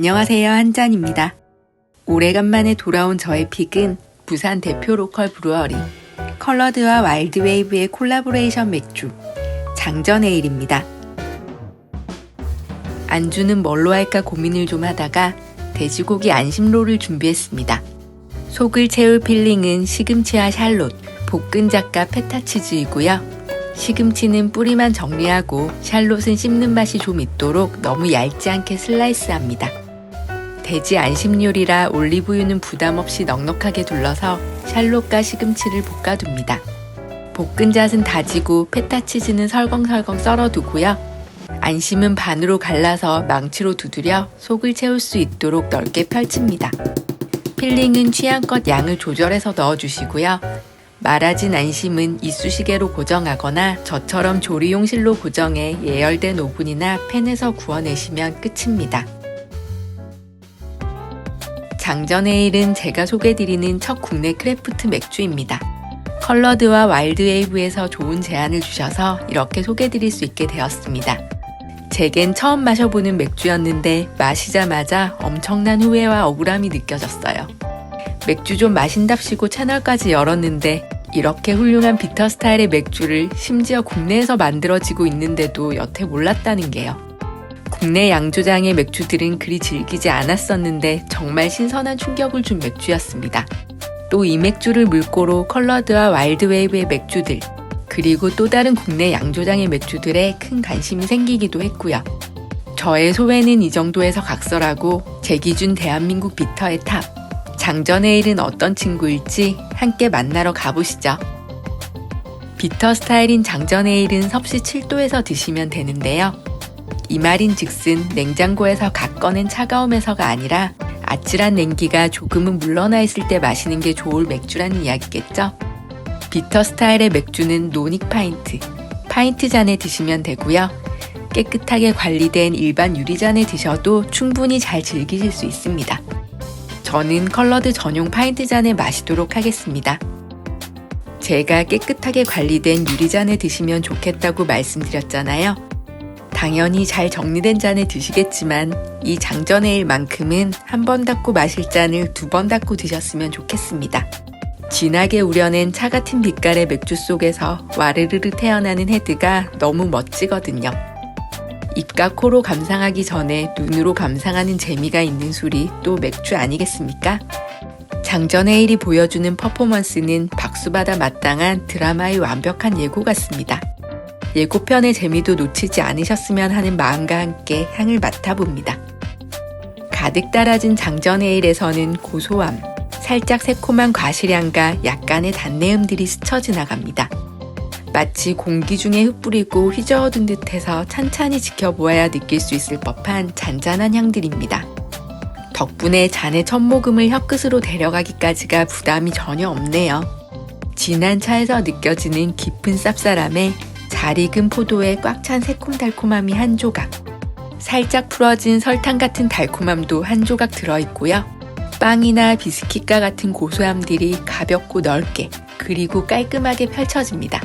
안녕하세요 한잔입니다. 오래간만에 돌아온 저의 픽은 부산 대표 로컬 브루어리 컬러드와 와일드웨이브의 콜라보레이션 맥주 장전에일입니다. 안주는 뭘로 할까 고민을 좀 하다가 돼지고기 안심롤을 준비했습니다. 속을 채울 필링은 시금치와 샬롯, 볶은 작과 페타치즈이고요. 시금치는 뿌리만 정리하고 샬롯은 씹는 맛이 좀 있도록 너무 얇지 않게 슬라이스합니다. 돼지 안심요리라 올리브유는 부담 없이 넉넉하게 둘러서 샬롯과 시금치를 볶아둡니다. 볶은 잣은 다지고 페타치즈는 설렁설렁 썰어두고요. 안심은 반으로 갈라서 망치로 두드려 속을 채울 수 있도록 넓게 펼칩니다. 필링은 취향껏 양을 조절해서 넣어주시고요. 말아진 안심은 이쑤시개로 고정하거나 저처럼 조리용실로 고정해 예열된 오븐이나 팬에서 구워내시면 끝입니다. 장전에일은 제가 소개드리는 첫 국내 크래프트 맥주입니다. 컬러드와 와일드웨이브에서 좋은 제안을 주셔서 이렇게 소개드릴 수 있게 되었습니다. 제겐 처음 마셔보는 맥주였는데 마시자마자 엄청난 후회와 억울함이 느껴졌어요. 맥주 좀 마신답시고 채널까지 열었는데 이렇게 훌륭한 비터 스타일의 맥주를 심지어 국내에서 만들어지고 있는데도 여태 몰랐다는 게요. 국내 양조장의 맥주들은 그리 즐기지 않았었는데 정말 신선한 충격을 준 맥주였습니다. 또 이 맥주를 물꼬로 컬러드와 와일드웨이브의 맥주들, 그리고 또 다른 국내 양조장의 맥주들에 큰 관심이 생기기도 했고요. 저의 소회는 이 정도에서 각설하고 제 기준 대한민국 비터의 탑, 장전에일은 어떤 친구일지 함께 만나러 가보시죠. 비터 스타일인 장전에일은 섭씨 7도에서 드시면 되는데요. 이 말인 즉슨 냉장고에서 각 꺼낸 차가움에서가 아니라 아찔한 냉기가 조금은 물러나 있을 때 마시는 게 좋을 맥주라는 이야기겠죠? 비터 스타일의 맥주는 노닉 파인트, 파인트 잔에 드시면 되고요. 깨끗하게 관리된 일반 유리잔에 드셔도 충분히 잘 즐기실 수 있습니다. 저는 컬러드 전용 파인트 잔에 마시도록 하겠습니다. 제가 깨끗하게 관리된 유리잔에 드시면 좋겠다고 말씀드렸잖아요. 당연히 잘 정리된 잔에 드시겠지만 이 장전에일만큼은 한번 닫고 마실 잔을 두번 닫고 드셨으면 좋겠습니다. 진하게 우려낸 차 같은 빛깔의 맥주 속에서 와르르르 태어나는 헤드가 너무 멋지거든요. 입과 코로 감상하기 전에 눈으로 감상하는 재미가 있는 술이 또 맥주 아니겠습니까? 장전의 일이 보여주는 퍼포먼스는 박수받아 마땅한 드라마의 완벽한 예고 같습니다. 예고편의 재미도 놓치지 않으셨으면 하는 마음과 함께 향을 맡아봅니다. 가득 따라진 장전의 일에서는 고소함, 살짝 새콤한 과실향과 약간의 단내음들이 스쳐 지나갑니다. 마치 공기 중에 흩뿌리고 휘저어둔 듯해서 찬찬히 지켜보아야 느낄 수 있을 법한 잔잔한 향들입니다. 덕분에 잔의 첫 모금을 혀끝으로 데려가기까지가 부담이 전혀 없네요. 진한 차에서 느껴지는 깊은 쌉쌀함에 잘 익은 포도에 꽉찬 새콤달콤함이 한 조각. 살짝 풀어진 설탕 같은 달콤함도 한 조각 들어있고요. 빵이나 비스킷과 같은 고소함들이 가볍고 넓게 그리고 깔끔하게 펼쳐집니다.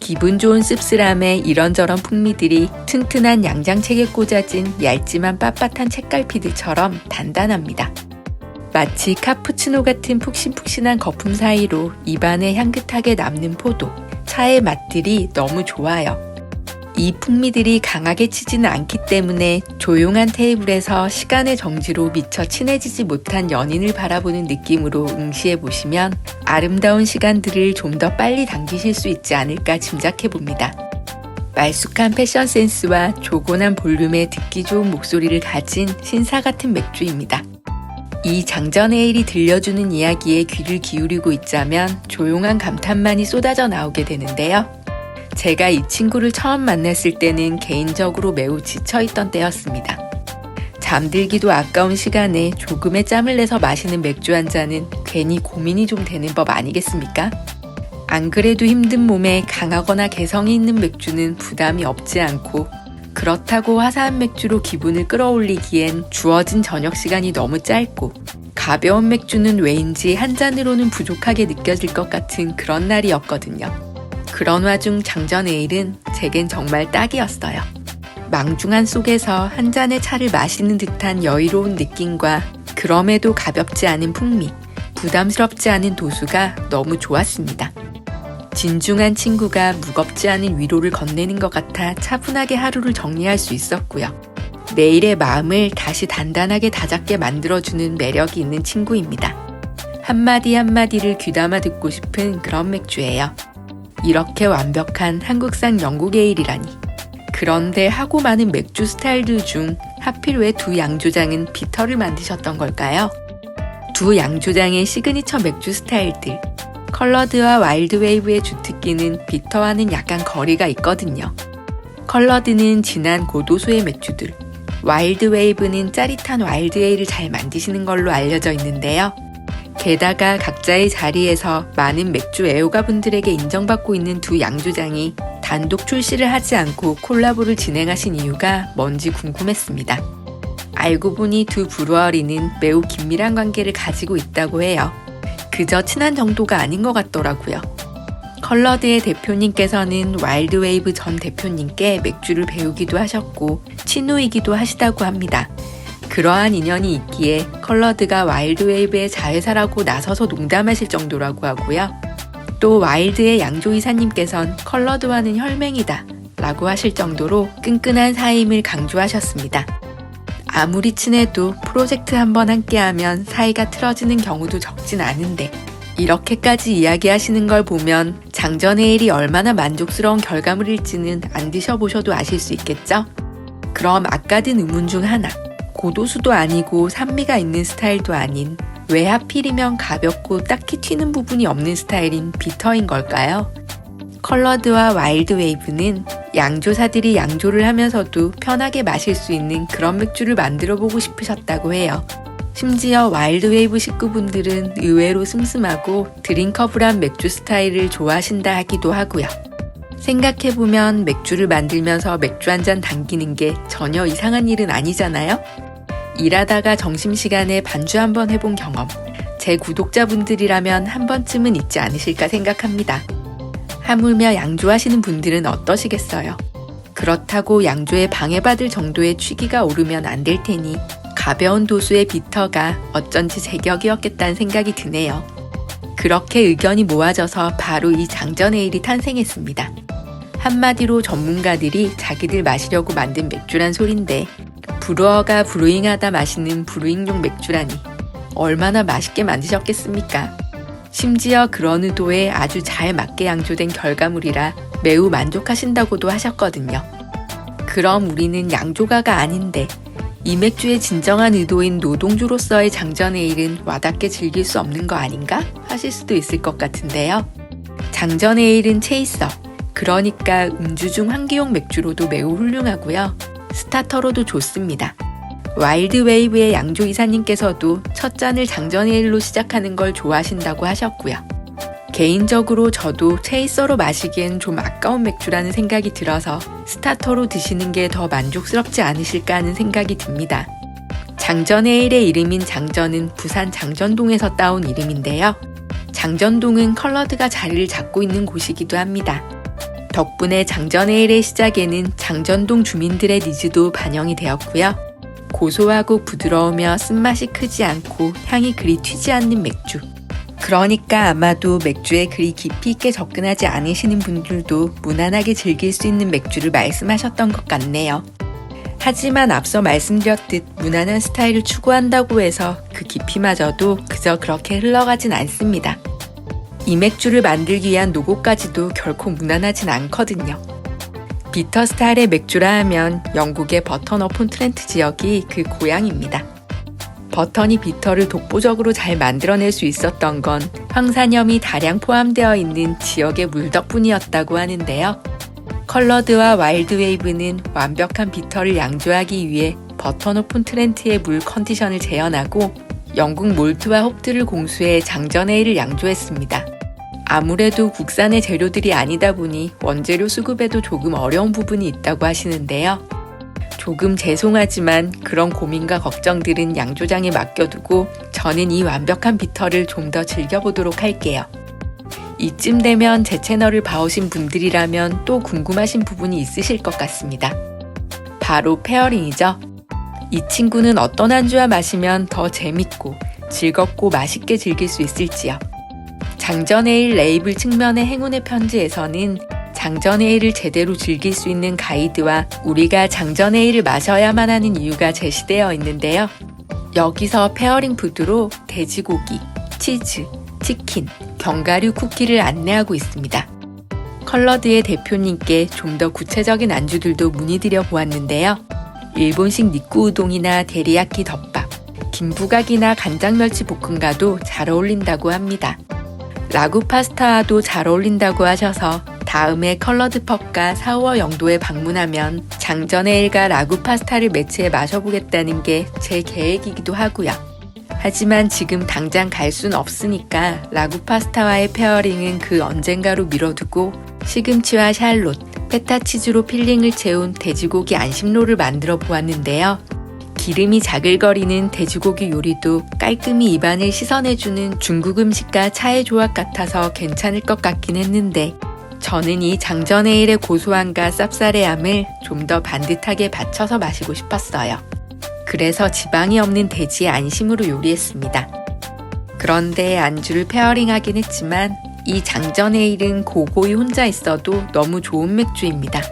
기분 좋은 씁쓸함에 이런저런 풍미들이 튼튼한 양장책에 꽂아진 얇지만 빳빳한 책갈피들처럼 단단합니다. 마치 카푸치노 같은 푹신푹신한 거품 사이로 입안에 향긋하게 남는 포도, 차의 맛들이 너무 좋아요. 이 풍미들이 강하게 치지는 않기 때문에 조용한 테이블에서 시간의 정지로 미처 친해지지 못한 연인을 바라보는 느낌으로 응시해 보시면 아름다운 시간들을 좀 더 빨리 당기실 수 있지 않을까 짐작해 봅니다. 말쑥한 패션 센스와 조곤한 볼륨에 듣기 좋은 목소리를 가진 신사 같은 맥주입니다. 이 장전에일이 들려주는 이야기에 귀를 기울이고 있자면 조용한 감탄만이 쏟아져 나오게 되는데요. 제가 이 친구를 처음 만났을 때는 개인적으로 매우 지쳐있던 때였습니다. 잠들기도 아까운 시간에 조금의 짬을 내서 마시는 맥주 한 잔은 괜히 고민이 좀 되는 법 아니겠습니까? 안 그래도 힘든 몸에 강하거나 개성이 있는 맥주는 부담이 없지 않고 그렇다고 화사한 맥주로 기분을 끌어올리기엔 주어진 저녁 시간이 너무 짧고 가벼운 맥주는 왜인지 한 잔으로는 부족하게 느껴질 것 같은 그런 날이었거든요. 그런 와중 장전 에일은 제겐 정말 딱이었어요. 망중한 속에서 한 잔의 차를 마시는 듯한 여유로운 느낌과 그럼에도 가볍지 않은 풍미, 부담스럽지 않은 도수가 너무 좋았습니다. 진중한 친구가 무겁지 않은 위로를 건네는 것 같아 차분하게 하루를 정리할 수 있었고요. 내일의 마음을 다시 단단하게 다잡게 만들어주는 매력이 있는 친구입니다. 한마디 한마디를 귀담아 듣고 싶은 그런 맥주예요. 이렇게 완벽한 한국산 영국 에일이라니. 그런데 하고 많은 맥주 스타일들 중 하필 왜 두 양조장은 비터를 만드셨던 걸까요? 두 양조장의 시그니처 맥주 스타일들. 컬러드와 와일드 웨이브의 주특기는 비터와는 약간 거리가 있거든요. 컬러드는 진한 고도수의 맥주들, 와일드 웨이브는 짜릿한 와일드 에일을 잘 만드시는 걸로 알려져 있는데요. 게다가 각자의 자리에서 많은 맥주 애호가 분들에게 인정받고 있는 두 양조장이 단독 출시를 하지 않고 콜라보를 진행하신 이유가 뭔지 궁금했습니다. 알고 보니 두 브루어리는 매우 긴밀한 관계를 가지고 있다고 해요. 그저 친한 정도가 아닌 것 같더라고요. 컬러드의 대표님께서는 와일드웨이브 전 대표님께 맥주를 배우기도 하셨고 친우이기도 하시다고 합니다. 그러한 인연이 있기에 컬러드가 와일드웨이브의 자회사라고 나서서 농담하실 정도라고 하고요. 또 와일드의 양조 이사님께선 컬러드와는 혈맹이다 라고 하실 정도로 끈끈한 사임을 강조하셨습니다. 아무리 친해도 프로젝트 한 번 함께하면 사이가 틀어지는 경우도 적진 않은데 이렇게까지 이야기하시는 걸 보면 장전의 일이 얼마나 만족스러운 결과물일지는 안 드셔보셔도 아실 수 있겠죠? 그럼 아까 든 의문 중 하나. 고도수도 아니고 산미가 있는 스타일도 아닌 왜 하필이면 가볍고 딱히 튀는 부분이 없는 스타일인 비터인 걸까요? 컬러드와 와일드 웨이브는 양조사들이 양조를 하면서도 편하게 마실 수 있는 그런 맥주를 만들어 보고 싶으셨다고 해요. 심지어 와일드 웨이브 식구분들은 의외로 슴슴하고 드링커블한 맥주 스타일을 좋아하신다 하기도 하고요. 생각해보면 맥주를 만들면서 맥주 한 잔 당기는 게 전혀 이상한 일은 아니잖아요? 일하다가 점심시간에 반주 한번 해본 경험. 제 구독자분들이라면 한 번쯤은 있지 않으실까 생각합니다. 하물며 양조하시는 분들은 어떠시겠어요? 그렇다고 양조에 방해받을 정도의 취기가 오르면 안 될 테니 가벼운 도수의 비터가 어쩐지 제격이었겠다는 생각이 드네요. 그렇게 의견이 모아져서 바로 이 장전에일이 탄생했습니다. 한마디로 전문가들이 자기들 마시려고 만든 맥주란 소린데 브루어가 브루잉하다 마시는 브루잉용 맥주라니 얼마나 맛있게 만드셨겠습니까? 심지어 그런 의도에 아주 잘 맞게 양조된 결과물이라 매우 만족하신다고도 하셨거든요. 그럼 우리는 양조가가 아닌데 이 맥주의 진정한 의도인 노동주로서의 장전의 일은 와닿게 즐길 수 없는 거 아닌가 하실 수도 있을 것 같은데요. 장전의 일은 체이서, 그러니까 음주 중 환기용 맥주로도 매우 훌륭하고요. 스타터로도 좋습니다. 와일드 웨이브의 양조 이사님께서도 첫 잔을 장전의 일로 시작하는 걸 좋아하신다고 하셨고요. 개인적으로 저도 체이서로 마시기엔 좀 아까운 맥주라는 생각이 들어서 스타터로 드시는 게 더 만족스럽지 않으실까 하는 생각이 듭니다. 장전의 일의 이름인 장전은 부산 장전동에서 따온 이름인데요. 장전동은 컬러드가 자리를 잡고 있는 곳이기도 합니다. 덕분에 장전의 일의 시작에는 장전동 주민들의 니즈도 반영이 되었고요. 고소하고 부드러우며 쓴맛이 크지 않고 향이 그리 튀지 않는 맥주. 그러니까 아마도 맥주에 그리 깊이 있게 접근하지 않으시는 분들도 무난하게 즐길 수 있는 맥주를 말씀하셨던 것 같네요. 하지만 앞서 말씀드렸듯 무난한 스타일을 추구한다고 해서 그 깊이마저도 그저 그렇게 흘러가진 않습니다. 이 맥주를 만들기 위한 노고까지도 결코 무난하진 않거든요. 비터 스타일의 맥주라 하면 영국의 버턴 어폰 트렌트 지역이 그 고향입니다. 버턴이 비터를 독보적으로 잘 만들어낼 수 있었던 건 황산염이 다량 포함되어 있는 지역의 물 덕분이었다고 하는데요. 컬러드와 와일드 웨이브는 완벽한 비터를 양조하기 위해 오픈 트렌트의 물 컨디션을 재현하고 영국 몰트와 홉들을 공수해 장전에일을 양조했습니다. 아무래도 국산의 재료들이 아니다 보니 원재료 수급에도 조금 어려운 부분이 있다고 하시는데요. 조금 죄송하지만 그런 고민과 걱정들은 양조장에 맡겨두고 저는 이 완벽한 비터를 좀 더 즐겨보도록 할게요. 이쯤 되면 제 채널을 봐오신 분들이라면 또 궁금하신 부분이 있으실 것 같습니다. 바로 페어링이죠. 이 친구는 어떤 안주와 마시면 더 재밌고 즐겁고 맛있게 즐길 수 있을지요. 장전에일 레이블 측면의 행운의 편지에서는 장전에일을 제대로 즐길 수 있는 가이드와 우리가 장전에일을 마셔야만 하는 이유가 제시되어 있는데요. 여기서 페어링 푸드로 돼지고기, 치즈, 치킨, 견과류 쿠키를 안내하고 있습니다. 컬러드의 대표님께 좀 더 구체적인 안주들도 문의드려 보았는데요. 일본식 니꾸 우동이나 데리야끼 덮밥, 김부각이나 간장멸치 볶음과도 잘 어울린다고 합니다. 라구 파스타와도 잘 어울린다고 하셔서 다음에 컬러드 펍과 사우어 영도에 방문하면 장전의 일과 라구 파스타를 매치해 마셔보겠다는 게 제 계획이기도 하고요. 하지만 지금 당장 갈 순 없으니까 라구 파스타와의 페어링은 그 언젠가로 미뤄두고 시금치와 샬롯, 페타 치즈로 필링을 채운 돼지고기 안심롤을 만들어 보았는데요. 기름이 자글거리는 돼지고기 요리도 깔끔히 입안을 씻어내주는 중국 음식과 차의 조합 같아서 괜찮을 것 같긴 했는데 저는 이 장전에일의 고소함과 쌉싸래함을 좀 더 반듯하게 받쳐서 마시고 싶었어요. 그래서 지방이 없는 돼지의 안심으로 요리했습니다. 그런데 안주를 페어링하긴 했지만 이 장전에일은 고고히 혼자 있어도 너무 좋은 맥주입니다.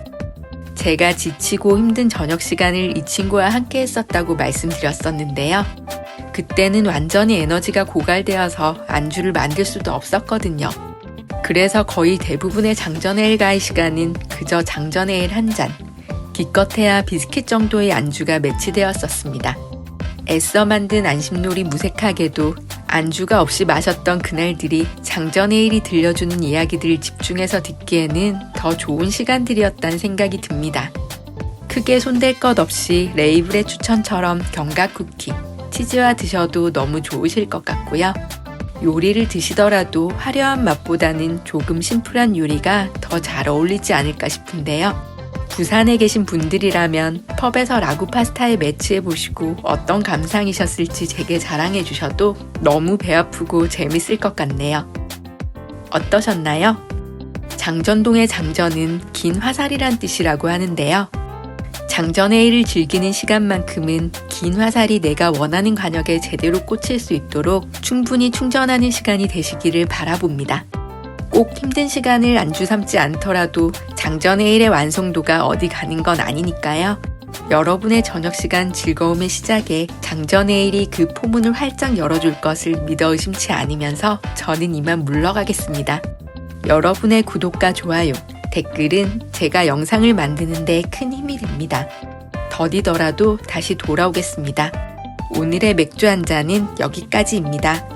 제가 지치고 힘든 저녁 시간을 이 친구와 함께 했었다고 말씀드렸었는데요. 그때는 완전히 에너지가 고갈되어서 안주를 만들 수도 없었거든요. 그래서 거의 대부분의 장전에일가의 시간은 그저 장전에일 한 잔, 기껏해야 비스킷 정도의 안주가 매치되었었습니다. 애써 만든 안심놀이 무색하게도 안주가 없이 마셨던 그날들이 장전에일이 들려주는 이야기들을 집중해서 듣기에는 더 좋은 시간들이었다는 생각이 듭니다. 크게 손댈 것 없이 레이블의 추천처럼 견과 쿠키, 치즈와 드셔도 너무 좋으실 것 같고요. 요리를 드시더라도 화려한 맛보다는 조금 심플한 요리가 더 잘 어울리지 않을까 싶은데요. 부산에 계신 분들이라면 펍에서 라구 파스타에 매치해 보시고 어떤 감상이셨을지 제게 자랑해 주셔도 너무 배 아프고 재밌을 것 같네요. 어떠셨나요? 장전동의 장전은 긴 화살이란 뜻이라고 하는데요. 장전의 일을 즐기는 시간만큼은 긴 화살이 내가 원하는 관역에 제대로 꽂힐 수 있도록 충분히 충전하는 시간이 되시기를 바라봅니다. 꼭 힘든 시간을 안주 삼지 않더라도 장전의 일의 완성도가 어디 가는 건 아니니까요. 여러분의 저녁 시간 즐거움의 시작에 장전의 일이 그 포문을 활짝 열어줄 것을 믿어 의심치 않으면서 저는 이만 물러가겠습니다. 여러분의 구독과 좋아요, 댓글은 제가 영상을 만드는데 큰 힘이 됩니다. 더디더라도 다시 돌아오겠습니다. 오늘의 맥주 한 잔은 여기까지입니다.